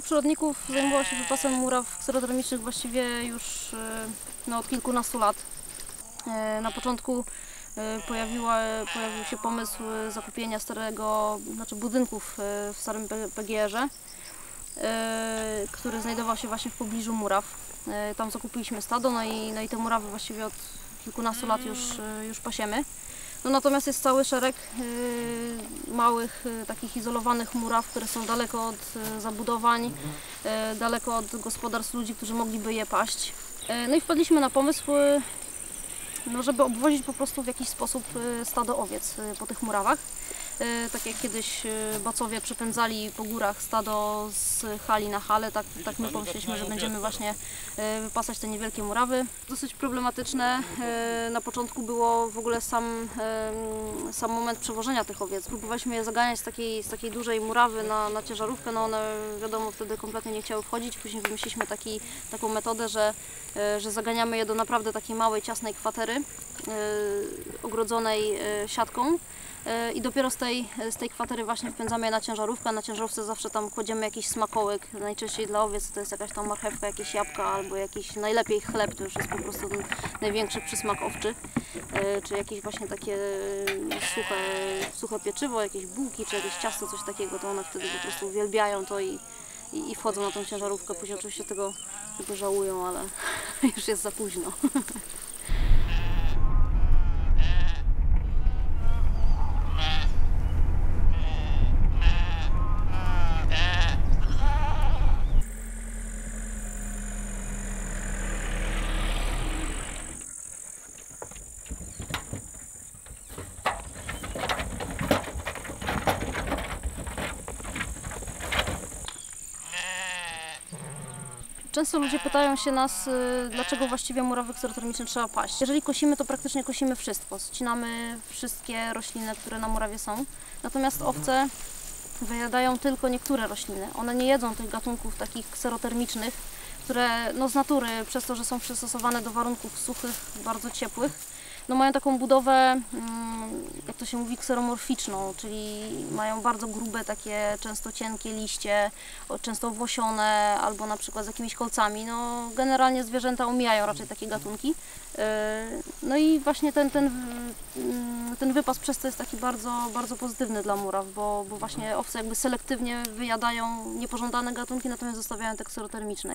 przyrodników zajmowało się wypasem muraw kserotermicznych właściwie już e, no, od kilkunastu lat. E, Na początku e, pojawiła, pojawił się pomysł zakupienia starego, znaczy budynków w starym PGR-ze, który znajdował się właśnie w pobliżu muraw. Tam zakupiliśmy stado, no i, no i te murawy właściwie od kilkunastu lat już, już pasiemy. No natomiast jest cały szereg e, małych, e, takich izolowanych muraw, które są daleko od e, zabudowań, daleko od gospodarstw ludzi, którzy mogliby je paść. No i wpadliśmy na pomysł, no, żeby obwozić po prostu w jakiś sposób stado owiec po tych murawach. E, Tak jak kiedyś e, bacowie przepędzali po górach stado z hali na halę, tak, tak my pomyśleliśmy, że będziemy właśnie e, wypasać te niewielkie murawy. Dosyć problematyczne na początku było w ogóle sam, sam moment przewożenia tych owiec. Próbowaliśmy je zaganiać z takiej, z takiej dużej murawy na, na ciężarówkę, no one wiadomo wtedy kompletnie nie chciały wchodzić. Później wymyśliliśmy taki, taką metodę, że, że zaganiamy je do naprawdę takiej małej, ciasnej kwatery ogrodzonej e, siatką. E, I dopiero z tej, z tej kwatery właśnie wpędzamy je na ciężarówkę. Na ciężarówce zawsze tam kładziemy jakiś smakołyk. Najczęściej dla owiec to jest jakaś tam marchewka, jakieś jabłka albo jakiś najlepiej chleb, to już jest po prostu ten największy przysmak owczy. Czy jakieś właśnie takie suche, suche pieczywo, jakieś bułki, czy jakieś ciasto, coś takiego, to one wtedy po prostu uwielbiają to i, i, i wchodzą na tą ciężarówkę. Później oczywiście tego, tego żałują, ale już jest za późno. Często ludzie pytają się nas, y, dlaczego właściwie murawy kserotermiczne trzeba paść. Jeżeli kosimy, to praktycznie kosimy wszystko. Ścinamy wszystkie rośliny, które na murawie są. Natomiast owce wyjadają tylko niektóre rośliny. One nie jedzą tych gatunków takich kserotermicznych, które no z natury, przez to, że są przystosowane do warunków suchych, bardzo ciepłych, no mają taką budowę, mm, to się mówi, kseromorficzną, czyli mają bardzo grube, takie często cienkie liście, często owłosione albo na przykład z jakimiś kolcami. No, generalnie zwierzęta omijają raczej takie gatunki. Yy, No i właśnie ten, ten, mm, ten wypas przez to jest taki bardzo, bardzo pozytywny dla muraw, bo, bo właśnie owce jakby selektywnie wyjadają niepożądane gatunki, natomiast zostawiają te kserotermiczne.